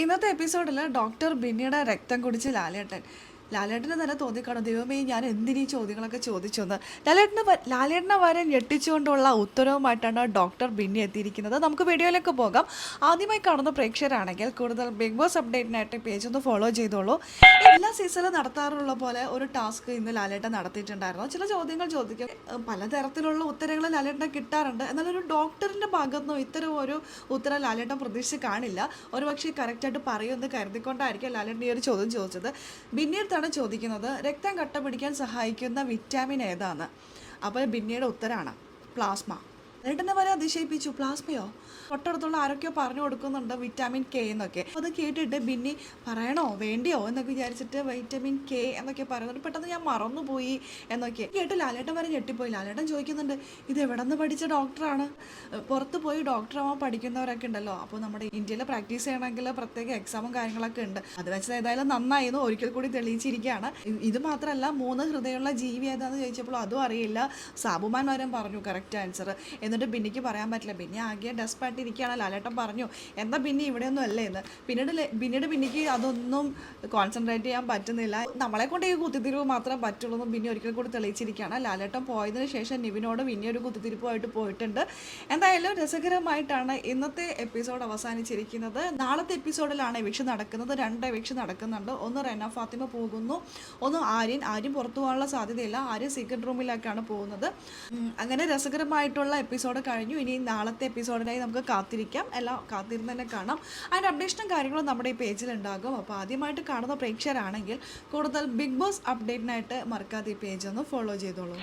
ഇന്നത്തെ എപ്പിസോഡിൽ ഡോക്ടർ ബിന്നിയുടെ രക്തം കുടിച്ച് ലാലേട്ടൻ. ലാലേട്ടന് തന്നെ തോന്നിക്കാണോ. ദൈവമേ ഞാൻ എന്തിനീ ചോദ്യങ്ങളൊക്കെ ചോദിച്ചു എന്ന് ലാലേട്ടന് ലാലേട്ടനെ വരെ ഞെട്ടിച്ചുകൊണ്ടുള്ള ഉത്തരവുമായിട്ടാണ് ഡോക്ടർ ബിന്നി എത്തിയിരിക്കുന്നത്. നമുക്ക് വീഡിയോയിലേക്ക് പോകാം. ആദ്യമായി കാണുന്ന പ്രേക്ഷകരാണെങ്കിൽ കൂടുതൽ ബിഗ് ബോസ് അപ്ഡേറ്റിനായിട്ട് പേജ് ഒന്ന് ഫോളോ ചെയ്തോളൂ. എല്ലാ സീസണിലും നടത്താറുള്ള പോലെ ഒരു ടാസ്ക് ഇന്ന് ലാലേട്ടൻ നടത്തിയിട്ടുണ്ടായിരുന്നു. ചില ചോദ്യങ്ങൾ ചോദിക്കും. പലതരത്തിലുള്ള ഉത്തരങ്ങൾ ലാലേട്ടൻ കിട്ടാറുണ്ട്. എന്നാൽ ഒരു ഡോക്ടറിന്റെ ഭാഗത്തുനിന്നും ഇത്തരം ഒരു ഉത്തരം ലാലേട്ടൻ പ്രതീക്ഷിച്ച് കാണില്ല. ഒരു പക്ഷേ കറക്റ്റായിട്ട് പറയുമെന്ന് കരുതിക്കൊണ്ടായിരിക്കും ലാലേട്ടൻ ഈ ഒരു ചോദ്യം ചോദിച്ചത്. ബിന്നിയടുത്താണ് ചോദിക്കുന്നത്. രക്തം കട്ട പിടിക്കാൻ സഹായിക്കുന്ന വിറ്റാമിൻ ഏതാണ്? അപ്പോൾ ബിന്നിയുടെ ഉത്തരമാണ് പ്ലാസ്മ. ഏട്ടനെ വരെ അതിശയിപ്പിച്ചു. പ്ലാസ്മയോ തൊട്ടടുത്തുള്ള ആരൊക്കെയോ പറഞ്ഞു കൊടുക്കുന്നുണ്ട് വിറ്റാമിൻ കെ എന്നൊക്കെ. അത് കേട്ടിട്ട് ബിന്നി പറയണോ? വേണ്ടിയോ? എന്നൊക്കെ വിചാരിച്ചിട്ട് വൈറ്റമിൻ കെ എന്നൊക്കെ പറയുന്നുണ്ട്. പെട്ടെന്ന് ഞാൻ മറന്നുപോയി എന്നൊക്കെ. കേട്ട് ലാലേട്ടൻ വരെ ഞെട്ടിപ്പോയി. ലാലേട്ടൻ ചോദിക്കുന്നുണ്ട് ഇത് എവിടെ നിന്ന് പഠിച്ച ഡോക്ടറാണ് പുറത്ത് പോയി ഡോക്ടറാവാൻ പഠിക്കുന്നവരൊക്കെ ഉണ്ടല്ലോ. അപ്പോൾ നമ്മുടെ ഇന്ത്യയിൽ പ്രാക്ടീസ് ചെയ്യണമെങ്കിൽ പ്രത്യേക എക്സാമും കാര്യങ്ങളൊക്കെ ഉണ്ട്. അത് വെച്ചത് ഏതായാലും നന്നായിരുന്നു. ഒരിക്കൽ കൂടി തെളിയിച്ചിരിക്കുകയാണ്. ഇത് മാത്രമല്ല മൂന്ന് ഹൃദയമുള്ള ജീവി ഏതാണെന്ന് ചോദിച്ചപ്പോൾ അതും അറിയില്ല. സാബുമാൻ വരെ പറഞ്ഞു. കറക്റ്റ് ആൻസർ എന്നിട്ട് ബിന്നിക്ക് പറയാൻ പറ്റില്ല. ബിന്നി ആകെ ഡെസ്പായിട്ട് ഇരിക്കുകയാണ്. ലാലേട്ടൻ പറഞ്ഞു എന്താ ബിന്നി ഇവിടെയൊന്നും അല്ലേ? എന്ന്. പിന്നീട് പിന്നീട് ബിന്നിക്ക് അതൊന്നും കോൺസെൻട്രേറ്റ് ചെയ്യാൻ പറ്റുന്നില്ല. നമ്മളെ കൊണ്ട് ഈ കുത്തിത്തിരിവ് മാത്രമേ പറ്റുള്ളൂ എന്ന് ബിന്നി ഒരിക്കൽ കൂടി തെളിയിച്ചിരിക്കുകയാണ്. ലാലേട്ടൻ പോയതിന് ശേഷം നിവിനോട് ബിന്നി ഒരു കുത്തിത്തിരിപ്പുമായിട്ട് പോയിട്ടുണ്ട്. എന്തായാലും രസകരമായിട്ടാണ് ഇന്നത്തെ എപ്പിസോഡ് അവസാനിച്ചിരിക്കുന്നത്. നാളത്തെ എപ്പിസോഡിലാണ് എവിക്ഷ നടക്കുന്നത്. രണ്ട് എവിക്ഷ നടക്കുന്നുണ്ട്. ഒന്ന് റെന ഫാത്തിമ പോകുന്നു. ഒന്ന് ആര്യൻ. ആര്യൻ പുറത്തു പോകാനുള്ള സാധ്യതയില്ല. ആര്യൻ സീക്രട്ട് റൂമിലേക്കാണ് പോകുന്നത്. അങ്ങനെ രസകരമായിട്ടുള്ള എപ്പിസോഡ് കഴിഞ്ഞു. ഇനി നാളത്തെ എപ്പിസോഡിനായി നമുക്ക് കാത്തിരിക്കാം. എല്ലാം കാത്തിരുന്ന് തന്നെ കാണാം. അതിന്റെ അപ്ഡേഷനും കാര്യങ്ങളും നമ്മുടെ ഈ പേജിൽ ഉണ്ടാകും. അപ്പോൾ ആദ്യമായിട്ട് കാണുന്ന പ്രേക്ഷകരാണെങ്കിൽ കൂടുതൽ ബിഗ് ബോസ് അപ്ഡേറ്റിനായിട്ട് മറക്കാതെ ഈ പേജ് ഒന്ന് ഫോളോ ചെയ്തോളൂ.